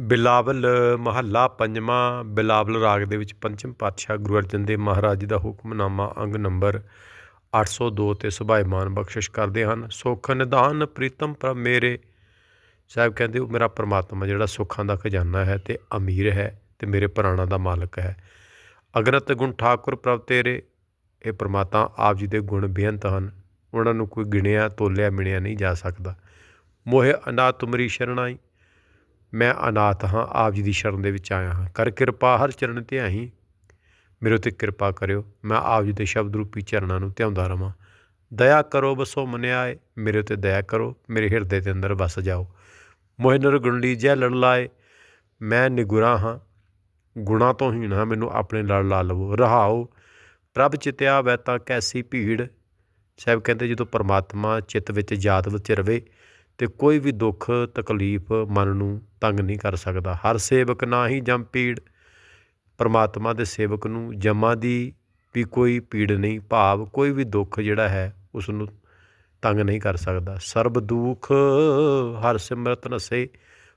ਬਿਲਾਵਲ ਮਹੱਲਾ ਪੰਜਵਾਂ ਬਿਲਾਵਲ ਰਾਗ ਦੇ ਵਿੱਚ ਪੰਚਮ ਪਾਤਸ਼ਾਹ ਗੁਰੂ ਅਰਜਨ ਦੇਵ ਮਹਾਰਾਜ ਜੀ ਦਾ ਹੁਕਮਨਾਮਾ ਅੰਗ ਨੰਬਰ 802 ਤੇ ਸੁਭਾਇਮਾਨ ਬਖਸ਼ਿਸ਼ ਕਰਦੇ ਹਨ। ਸੁਖ ਨਿਦਾਨ ਪ੍ਰੀਤਮ ਪ੍ਰਭ ਮੇਰੇ। ਸਾਹਿਬ ਕਹਿੰਦੇ, ਉਹ ਮੇਰਾ ਪ੍ਰਮਾਤਮਾ ਜਿਹੜਾ ਸੁੱਖਾਂ ਦਾ ਖਜ਼ਾਨਾ ਹੈ ਤੇ ਅਮੀਰ ਹੈ ਤੇ ਮੇਰੇ ਪ੍ਰਾਣਾਂ ਦਾ ਮਾਲਕ ਹੈ। ਅਗਰਤ ਗੁਣ ਠਾਕੁਰ ਪ੍ਰਭ ਤੇਰੇ। ਇਹ ਪ੍ਰਮਾਤਾ ਆਪ ਜੀ ਦੇ ਗੁਣ ਬੇਅੰਤ ਹਨ। ਉਹਨਾਂ ਨੂੰ ਕੋਈ ਗਿਣਿਆ, ਤੋਲਿਆ, ਮਿਣਿਆ ਨਹੀਂ ਜਾ ਸਕਦਾ। ਮੋਹਿ ਅਨਾਥ ਤੁਮਰੀ ਸ਼ਰਣਾਈ। ਮੈਂ ਅਨਾਥ ਹਾਂ, ਆਪ ਜੀ ਦੀ ਸ਼ਰਨ ਦੇ ਵਿੱਚ ਆਇਆ ਹਾਂ। ਕਰ ਕਿਰਪਾ ਹਰ ਚਰਨ ਤੇ ਆਹੀ। ਮੇਰੇ ਉੱਤੇ ਕਿਰਪਾ ਕਰਿਓ। ਮੈਂ ਆਪ ਜੀ ਦੇ ਸ਼ਬਦ ਰੂਪੀ ਚਰਨਾਂ ਨੂੰ ਧਿਆਉਂਦਾ ਰਵਾਂ। ਦਇਆ ਕਰੋ ਬਸੋ ਮਨਿਆਏ। ਮੇਰੇ ਉੱਤੇ ਦਇਆ ਕਰੋ। ਮੇਰੇ ਹਿਰਦੇ ਦੇ ਅੰਦਰ ਵਸ ਜਾਓ। ਮੋਹਿ ਨਿਰਗੁਣ ਜੈ ਲੜ ਲਾਏ। ਮੈਂ ਨਿਗੁਰਾ ਹਾਂ। ਗੁਣਾ ਤੋਂ ਹੀਣ ਹਾਂ। ਮੈਨੂੰ ਆਪਣੇ ਲੜ ਲਾ ਲਵੋ। ਰਹਾਓ। ਪ੍ਰਭ ਚਿਤਿਆ ਵੈ ਤਾਂ ਕੈਸੀ ਭੀੜ। ਸਾਹਿਬ ਕਹਿੰਦੇ ਜਦੋਂ ਪਰਮਾਤਮਾ ਚਿੱਤ ਵਿੱਚ ਜਾਤ ਵਿੱਚ ਰਵੇ ਤੇ ਕੋਈ ਵੀ ਦੁੱਖ, ਤਕਲੀਫ ਮਨ ਨੂੰ ਤੰਗ ਨਹੀਂ ਕਰ ਸਕਦਾ। ਹਰ ਸੇਵਕ ਨਾ ਹੀ ਜਮ ਪੀੜ। ਪਰਮਾਤਮਾ ਦੇ ਸੇਵਕ ਨੂੰ ਜਮਾਂ ਦੀ ਵੀ ਕੋਈ ਪੀੜ ਨਹੀਂ, ਭਾਵ ਕੋਈ ਵੀ ਦੁੱਖ ਜਿਹੜਾ ਹੈ ਉਸ ਨੂੰ ਤੰਗ ਨਹੀਂ ਕਰ ਸਕਦਾ। ਸਰਬ ਦੁੱਖ, ਹਰ ਸਿਮਰਤ ਨਸੇ,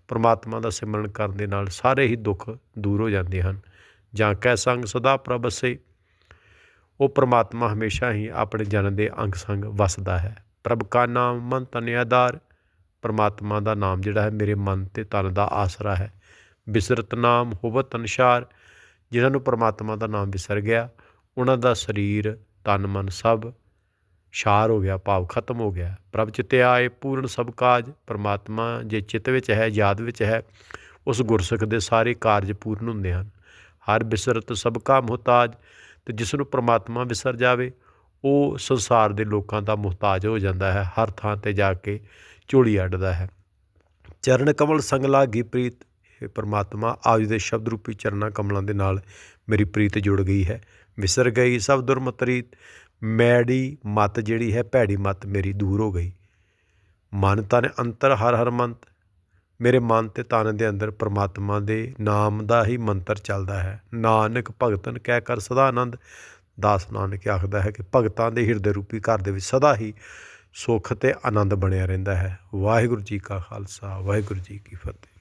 ਪਰਮਾਤਮਾ ਦਾ ਸਿਮਰਨ ਕਰਨ ਦੇ ਨਾਲ ਸਾਰੇ ਹੀ ਦੁੱਖ ਦੂਰ ਹੋ ਜਾਂਦੇ ਹਨ। ਜਾਂ ਕੈ ਸੰਗ ਸਦਾ ਪ੍ਰਭਸੇ ਉਹ ਪਰਮਾਤਮਾ ਹਮੇਸ਼ਾ ਹੀ ਆਪਣੇ ਜਨ ਦੇ ਅੰਗ ਸੰਗ ਵਸਦਾ ਹੈ। ਪ੍ਰਭ ਕਾ ਨਾਮ ਮਨ ਤਨ ਆਧਾਰ ਪਰਮਾਤਮਾ ਦਾ ਨਾਮ ਜਿਹੜਾ ਹੈ ਮੇਰੇ ਮਨ ਤੇ ਤਨ ਦਾ ਆਸਰਾ ਹੈ। ਬਿਸਰਤ ਨਾਮ ਹੋਵਤ ਅਨਸ਼ਾਰ ਜਿਨ੍ਹਾਂ ਨੂੰ ਪਰਮਾਤਮਾ ਦਾ ਨਾਮ ਵਿਸਰ ਗਿਆ, ਉਹਨਾਂ ਦਾ ਸਰੀਰ, ਤਨ ਮਨ ਸਭ ਸ਼ਾਰ ਹੋ ਗਿਆ, ਭਾਵ ਖਤਮ ਹੋ ਗਿਆ। ਪ੍ਰਭ ਚਿਤੇ ਆਏ ਪੂਰਨ ਸਭ ਕਾਜ, ਪਰਮਾਤਮਾ ਜੇ ਚਿੱਤ ਵਿੱਚ ਹੈ, ਯਾਦ ਵਿੱਚ ਹੈ, ਉਸ ਗੁਰਸਿੱਖ ਦੇ ਸਾਰੇ ਕਾਰਜ ਪੂਰਨ ਹੁੰਦੇ ਹਨ। ਹਰ ਬਿਸਰਤ ਸਭ ਕਾ ਮੁਹਤਾਜ, ਤੇ ਜਿਸ ਨੂੰ ਪਰਮਾਤਮਾ ਵਿਸਰ ਜਾਵੇ, ਉਹ ਸੰਸਾਰ ਦੇ ਲੋਕਾਂ ਦਾ ਮੁਹਤਾਜ ਹੋ ਜਾਂਦਾ ਹੈ। ਹਰ ਥਾਂ ਤੇ ਜਾ ਕੇ ਝੋਲੀ ਅੱਡਦਾ ਹੈ। ਚਰਨ ਕਮਲ ਸੰਗ ਲਾਗੀ ਪ੍ਰੀਤ ਇਹ ਪਰਮਾਤਮਾ ਆਪ ਦੇ ਸ਼ਬਦ ਰੂਪੀ ਚਰਨਾਂ ਕਮਲਾਂ ਦੇ ਨਾਲ ਮੇਰੀ ਪ੍ਰੀਤ ਜੁੜ ਗਈ ਹੈ। ਵਿਸਰ ਗਈ ਸਭ ਦੁਰਮਤਰੀਤ ਮੈੜੀ ਮਤ ਜਿਹੜੀ ਹੈ, ਭੈੜੀ ਮਤ ਮੇਰੀ ਦੂਰ ਹੋ ਗਈ। ਮਨ ਤਨ ਅੰਤਰ ਹਰ ਹਰ ਮੰਤ, ਮੇਰੇ ਮਨ ਤੇ ਤਨ ਦੇ ਅੰਦਰ ਪ੍ਰਮਾਤਮਾ ਦੇ ਨਾਮ ਦਾ ਹੀ ਮੰਤਰ ਚੱਲਦਾ ਹੈ। ਨਾਨਕ ਭਗਤਨ ਕਹਿ ਕਰ ਸਦਾ ਆਨੰਦ, ਦਾਸ ਨਾਨਕ ਆਖਦਾ ਹੈ ਕਿ ਭਗਤਾਂ ਦੇ ਹਿਰਦੇ ਰੂਪੀ ਘਰ ਦੇ ਵਿੱਚ ਸਦਾ ਹੀ ਸੁੱਖ ਅਤੇ ਆਨੰਦ ਬਣਿਆ ਰਹਿੰਦਾ ਹੈ। ਵਾਹਿਗੁਰੂ ਜੀ ਕਾ ਖਾਲਸਾ ਵਾਹਿਗੁਰੂ ਜੀ ਕੀ ਫਤਿਹ।